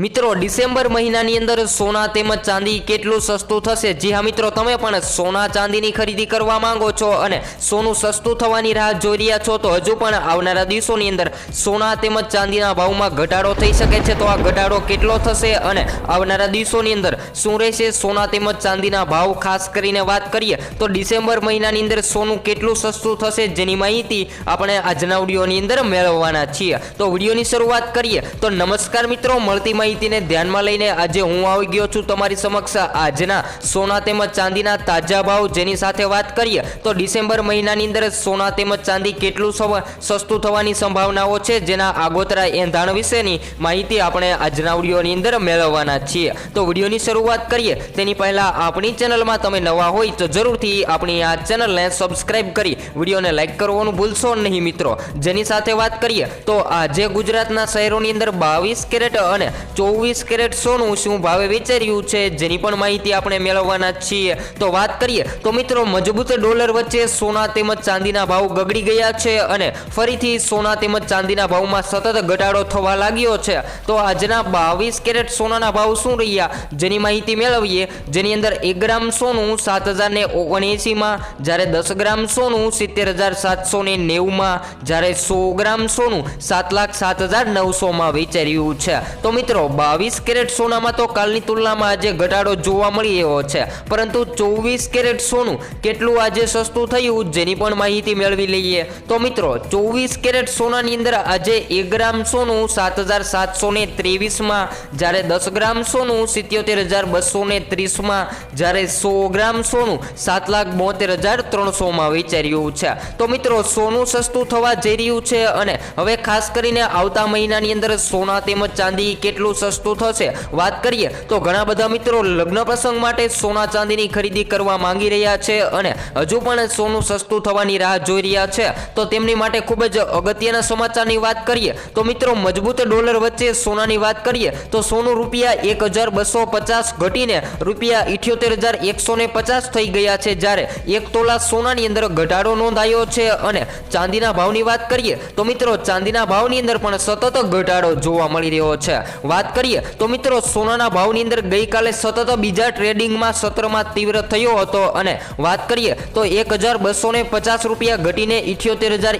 મિત્રો, ડિસેમ્બર મહિનાની અંદર સોના તેમજ ચાંદી કેટલું સસ્તું થશે? જી હા મિત્રો, તમે પણ સોના ચાંદીની ખરીદી કરવા માંગો છો અને સોનું સસ્તું થવાની રાહ જોઈ રહ્યા છો, તો હજુ પણ આવનારા દિવસોની અંદર સોના તેમજ ચાંદીના ભાવમાં ઘટાડો થઈ શકે છે. તો આ ઘટાડો કેટલો થશે અને આવનારા દિવસોની અંદર શું રહેશે? સોના તેમજ ચાંદીના ભાવ ખાસ કરીને વાત કરીએ, તો ડિસેમ્બર મહિનાની અંદર સોનું કેટલું સસ્તું થશે જેની માહિતી આપણે આજના વિડીયોની અંદર મેળવવાના છીએ. તો વિડીયોની શરૂઆત કરીએ, તો નમસ્કાર મિત્રો, મળતી માહિતીને ધ્યાનમાં લઈને આજે હું આવી ગયો છું તમારી સમક્ષ આજના સોના તેમજ ચાંદીના તાજા ભાવ જેની સાથે વાત કરીએ તો ડિસેમ્બર મહિનાની અંદર સોના તેમજ ચાંદી કેટલું સસ્તું થવાની સંભાવનાઓ છે જેના આગોતરા એંધાણ વિશેની માહિતી આપણે આજના વિડીયોની અંદર મેળવવાના છીએ. તો વિડીયોની શરૂઆત કરીએ. તેની પહેલાં આપણી ચેનલમાં તમે નવા હોય તો જરૂરથી આપણી આ ચેનલને સબસ્ક્રાઇબ કરી વિડીયોને લાઈક કરવાનું ભૂલશો નહીં મિત્રો. જેની સાથે વાત કરીએ તો આજે ગુજરાતના શહેરોની અંદર બાવીસ કેરેટ અને ચોવીસ કેરેટ સોનું શું ભાવે વેચાર્યું છે? જેની પણ માહિતી આપણે મેળવવાના છીએ. તો વાત કરીએ, તો મિત્રો, મજબૂત ડોલર વચ્ચે સોના તેમજ ચાંદીના ભાવ ગગડી ગયા છે અને ફરીથી સોના તેમજ ચાંદીના ભાવમાં સતત ઘટાડો થવા લાગ્યો છે. તો આજના બાવીસ કેરેટ સોનાના ભાવ શું રહ્યા? જેની માહિતી મેળવીએ, જેની અંદર એક ગ્રામ સોનું સાત હજાર ને ઓગણએંસીમાં જ્યારે દસ ગ્રામ સોનું સિત્તેર હજાર સાતસો ને નેવુંમાં જ્યારે સો ગ્રામ સોનું સાત લાખ સાત હજાર નવસોમાં વેચાઈ રહ્યું છે. તો મિત્રો બાવીસ કેરેટ સોનામાં તો કાલની તુલનામાં આજે ઘટાડો જોવા મળી રહ્યો છે. પરંતુ ચોવીસ કેરેટ સોનું કેટલું આજે સસ્તું થયું જેની પણ માહિતી મેળવી લઈએ. તો મિત્રો, ચોવીસ કેરેટ સોનાની અંદર આજે એક ગ્રામ સોનું સાત હજાર સાતસો ને ત્રેવીસમાં જ્યારે દસ ગ્રામ સોનું સિત્યોતેર હજાર બસો ને ત્રીસમાં જ્યારે સો ગ્રામ સોનું સાત લાખ બોતેર હજાર ત્રણસોમાં વેચાઈ છે. તો મિત્રો, સોનું સસ્તું થવા જઈ રહ્યું છે અને હવે ખાસ કરીને આવતા મહિનાની અંદર સોના તેમજ ચાંદી કેટલું સસ્તું થશે? વાત કરીએ તો ઘણા બધા મિત્રો લગ્ન પ્રસંગ માટે સોના ચાંદીની ખરીદી કરવા માંગી રહ્યા છે અને હજુ પણ સોનું સસ્તું થવાની રાહ જોઈ રહ્યા છે. તો તેમની માટે ખૂબ જ અગત્યના સમાચારની વાત કરીએ તો મિત્રો મજબૂત ડોલર વચ્ચે સોનાની વાત કરીએ તો સોનું રૂપિયા એક હજાર બસો પચાસ ઘટીને રૂપિયા ઇઠ્યોતેર હજાર એકસો ને પચાસ થઈ ગયા છે. જ્યારે એક તોલા સોનાની અંદર ઘટાડો નોંધાયો છે અને ચાંદીના ભાવની વાત કરીએ તો મિત્રો ચાંદીના ભાવની અંદર પણ સતત ઘટાડો જોવા મળી રહ્યો છે. વાત કરીએ, તો મિત્રો સોનાના ભાવની અંદર ગઈકાલે સતત બીજા ટ્રેડિંગમાં સત્રમાં તીવ્ર થયો હતો. અને વાત કરીએ, તો એક હજાર બસો પચાસ રૂપિયા ઘટીને ઇઠ્યોતેર હજાર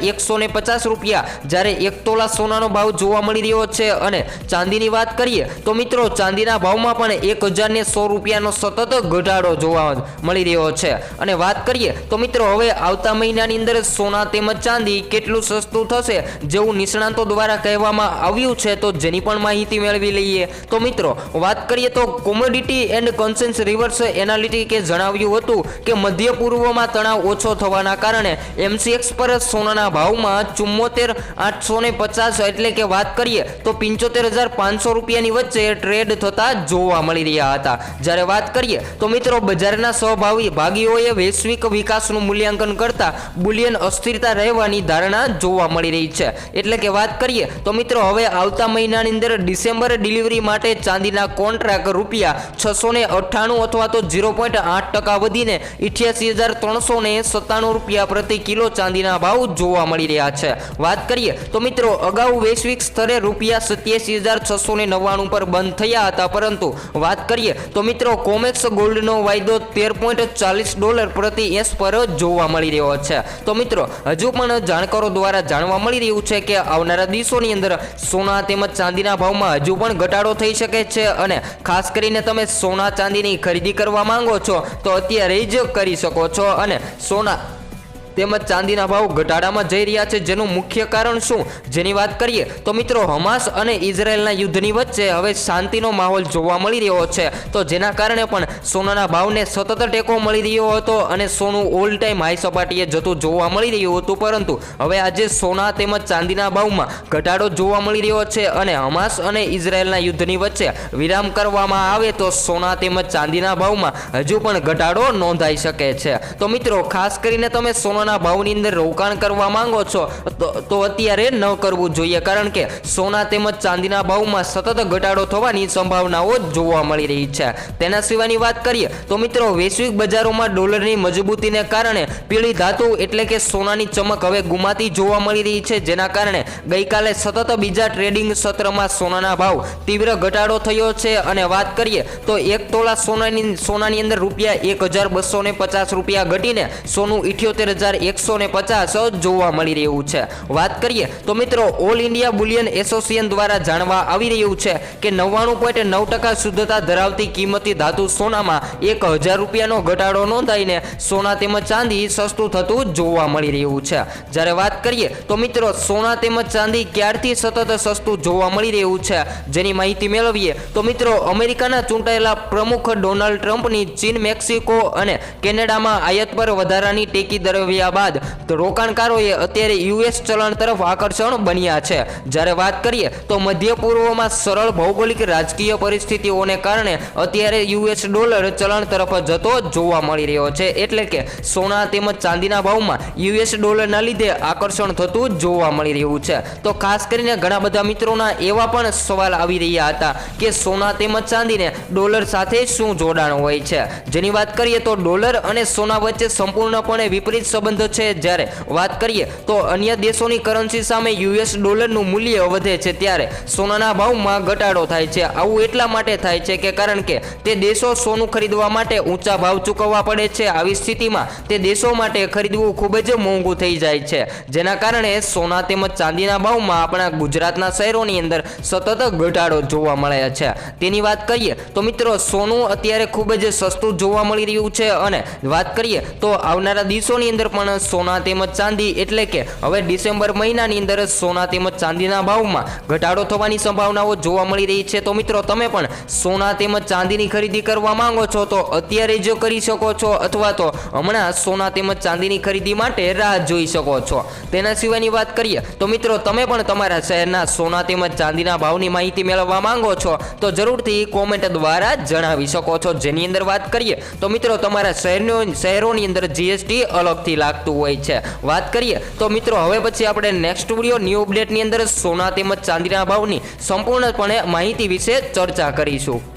પચાસ રૂપિયા જ્યારે એક તોલા સોનાનો ભાવ જોવા મળી રહ્યો છે. અને ચાંદીની વાત કરીએ, તો મિત્રો ચાંદીના ભાવમાં પણ એક હજાર ને સો રૂપિયાનો સતત ઘટાડો જોવા મળી રહ્યો છે. અને વાત કરીએ, તો મિત્રો હવે આવતા મહિનાની અંદર સોના તેમજ ચાંદી કેટલું સસ્તું થશે, જેવું નિષ્ણાંતો દ્વારા કહેવામાં આવ્યું છે, તો જેની પણ માહિતી મેળવી લઈએ. તો મિત્રો, વાત કરીએ તો કોમોડિટી એન્ડ કન્સેન્સ રિવર્સ એનાલિટિકે જણાવ્યું હતું કે મધ્ય પૂર્વમાં તણાવ ઓછો થવાના કારણે એમસીએક્સ પર સોનાના ભાવમાં ચુમ્મોતેર આઠસો ને પચાસ એટલે કે વાત કરીએ તો પંચોતેર હજાર પાંચસો રૂપિયાની વચ્ચે ટ્રેડ થતા જોવા મળી રહ્યા હતા. જ્યારે વાત કરીએ તો મિત્રો, બજારના સહભાવી ભાગીઓએ વૈશ્વિક વિકાસનું મૂલ્યાંકન કરતા બુલિયન અસ્થિરતા રહેવાની ધારણા જોવા મળી રહી છે. એટલે કે વાત કરીએ તો મિત્રો, હવે આવતા મહિનાની અંદર ડિસેમ્બર ડિલિવરી માટે ચાંદીના કોન્ટ્રાક્ટ રૂપિયા છસો ને અઠ્ઠાણું અથવા તો ઝીરો પોઈન્ટ આઠ ટકા વધીને ઇઠ્યાસી હજાર ત્રણસો ને સત્તાણું રૂપિયા પ્રતિ કિલો ચાંદીના ભાવ જોવા મળી રહ્યા છે. વાત કરીએ તો મિત્રો, અગાઉ વૈશ્વિક સ્તરે રૂપિયા સત્યાસી હજાર છસો ને નવ્વાણું પર બંધ થયા હતા. પરંતુ વાત કરીએ તો મિત્રો, કોમેક્સ ગોલ્ડનો વાયદો તેર પોઈન્ટ ચાલીસ ડોલર પ્રતિ એસ પર જોવા મળી રહ્યો છે. તો મિત્રો, હજુ પણ જાણકારો દ્વારા જાણવા મળી રહ્યું છે કે આવનારા દિવસોની અંદર સોના તેમજ ચાંદીના ભાવમાં હજુ પણ ઘટાડો થઈ શકે છે અને ખાસ કરીને તમે સોના ચાંદીની ખરીદી કરવા માંગો છો, તો અત્યારે જ કરી શકો છો અને સોના તેમજ ચાંદીના ભાવ ઘટાડામાં જઈ રહ્યા છે, જેનું મુખ્ય કારણ શું? જેની વાત કરીએ તો મિત્રો, હમાસ અને ઇઝરાયલના યુદ્ધની વચ્ચે હવે શાંતિનો માહોલ જોવા મળી રહ્યો છે. તો જેના કારણે પણ સોનાના ભાવને સતત ટેકો મળી રહ્યો હતો અને સોનું ઓલ ટાઈમ હાઈ સપાટીએ જતું જોવા મળી રહ્યું હતું. પરંતુ હવે આજે સોના તેમજ ચાંદીના ભાવમાં ઘટાડો જોવા મળી રહ્યો છે અને હમાસ અને ઇઝરાયલના યુદ્ધની વચ્ચે વિરામ કરવામાં આવે તો સોના તેમજ ચાંદીના ભાવમાં હજુ પણ ઘટાડો નોંધાઈ શકે છે. તો મિત્રો, ખાસ કરીને તમે સોનાના સોનાના ભાવની અંદર રોકાણ કરવા માંગો છો, તો- અત્યારે ન કરવું જોઈએ, કારણ કે સોના તેમજ ચાંદીના ભાવમાં સતત ઘટાડો થવાની સંભાવનાઓ જોવા મળી રહી છે. તેના સિવાયની વાત કરીએ, તો મિત્રો વૈશ્વિક બજારોમાં ડોલરની મજબૂતીને કારણે પીળી ધાતુ એટલે કે સોનાની ચમક હવે ગુમાતી જોવા મળી રહી છે, જેના કારણે ગઈકાલે સતત બીજા ટ્રેડિંગ સત્રમાં સોનાના ભાવ તીવ્ર ઘટાડો થયો છે. અને વાત કરીએ, તો એક તોલા સોનાની સોનાની અંદર રૂપિયા એક હજાર બસો ને પચાસ રૂપિયા ઘટીને સોનું ઇઠ્યોતેર હજાર એકસો ને પચાસ જોવા મળી રહ્યું છે. વાત કરીએ તો મિત્રો ઓલ ઇન્ડિયા બુલિયન એસોસિએશન દ્વારા જાણવા આવી રહ્યું છે કે નવ્વાણું પોઈન્ટ નવ ટકા શુદ્ધતા ધરાવતી કિંમતી ધાતુ સોનામાં એક હજાર રૂપિયાનો ઘટાડો નોંધાઈને સોના તેમજ ચાંદી સસ્તું થતું જોવા મળી રહ્યું છે. જ્યારે વાત કરીએ તો મિત્રો, સોના તેમજ ચાંદી ક્યારથી સતત સસ્તું જોવા મળી રહ્યું છે જેની માહિતી મેળવીએ તો મિત્રો, અમેરિકાના ચૂંટાયેલા પ્રમુખ ડોનાલ્ડ ટ્રમ્પની ચીન મેક્સિકો અને કેનેડામાં આયાત પર વધારાની ટેકી દરવ્યા બાદ રોકાણકારોએ અત્યારે યુએસ ચલણ તરફ આકર્ષણ બન્યા છે. જ્યારે વાત કરીએ તો મધ્ય પૂર્વમાં સરળ ભૌગોલિક રાજકીય પરિસ્થિતિઓને કારણે અત્યારે યુએસ ડોલર ચલણ તરફ જતો જોવા મળી રહ્યો છે. એટલે કે સોના તેમજ ચાંદીના ભાવમાં યુએસ ડોલરના લીધે આકર્ષણ થતું જોવા મળી રહ્યું છે. તો ખાસ કરીને ઘણા બધા મિત્રોના એવા પણ સવાલ આવી રહ્યા હતા કે સોના તેમજ ચાંદીને ડોલર સાથે શું જોડાણ હોય છે? જેની વાત કરીએ તો ડોલર અને સોના વચ્ચે સંપૂર્ણપણે વિપરીત સંબંધ છે. જ્યારે વાત કરીએ તો અન્ય દેશોની કરન્સી સામે યુએસ ડોલરનું મૂલ્ય વધે છે ત્યારે સોનાના ભાવમાં ઘટાડો થાય છે. આવું એટલા માટે થાય છે કે કારણ કે તે દેશો સોનું ખરીદવા માટે ઊંચા ભાવ ચૂકવવા પડે છે. આવી સ્થિતિમાં તે દેશો માટે ખરીદવું ખૂબ જ મોંઘું થઈ જાય છે. જેના કારણે સોના તેમજ ચાંદીના ભાવમાં આપણા ગુજરાતના શહેરોની અંદર સતત ઘટાડો જોવા મળે છે. તેની વાત કરીએ તો મિત્રો, સોનું અત્યારે ખૂબ જ સસ્તું જોવા મળી રહ્યું છે અને વાત કરીએ તો આવનારા દિવસોની અંદર પણ સોના તેમજ ચાંદી એટલે કે હવે ડિસેમ્બર મહિનાની અંદર સોના તેમજ ચાંદીના ભાવમાં ઘટાડો થવાની સંભાવનાઓ જોવા મળી રહી છે. તો મિત્રો, તમે પણ સોના તેમજ ચાંદીની ખરીદી કરવા માંગો છો તો અત્યારે જો કરી શકો છો અથવા તો હમણાં સોના તેમજ ચાંદીની ખરીદી માટે રાહ જોઈ શકો છો. તેના સિવાયની વાત કરીએ તો મિત્રો, તમે પણ તમારા શહેરના સોના તેમજ ચાંદીના ભાવની માહિતી મેળવવા માંગો છો તો જરૂરથી કોમેન્ટ દ્વારા જણાવી શકો છો. જેની અંદર વાત કરીએ તો મિત્રો, તમારા શહેરનો, શહેરોની અંદર જીએસટી અલગથી લાગતું હોય છે. વાત કરીએ તો મિત્રો, હવે પછી આપણે નેક્સ્ટ વીડિયો ન્યૂ અપડેટની અંદર સોના તેમજ ચાંદીના ભાવની સંપૂર્ણપણે માહિતી વિશે ચર્ચા કરીશું.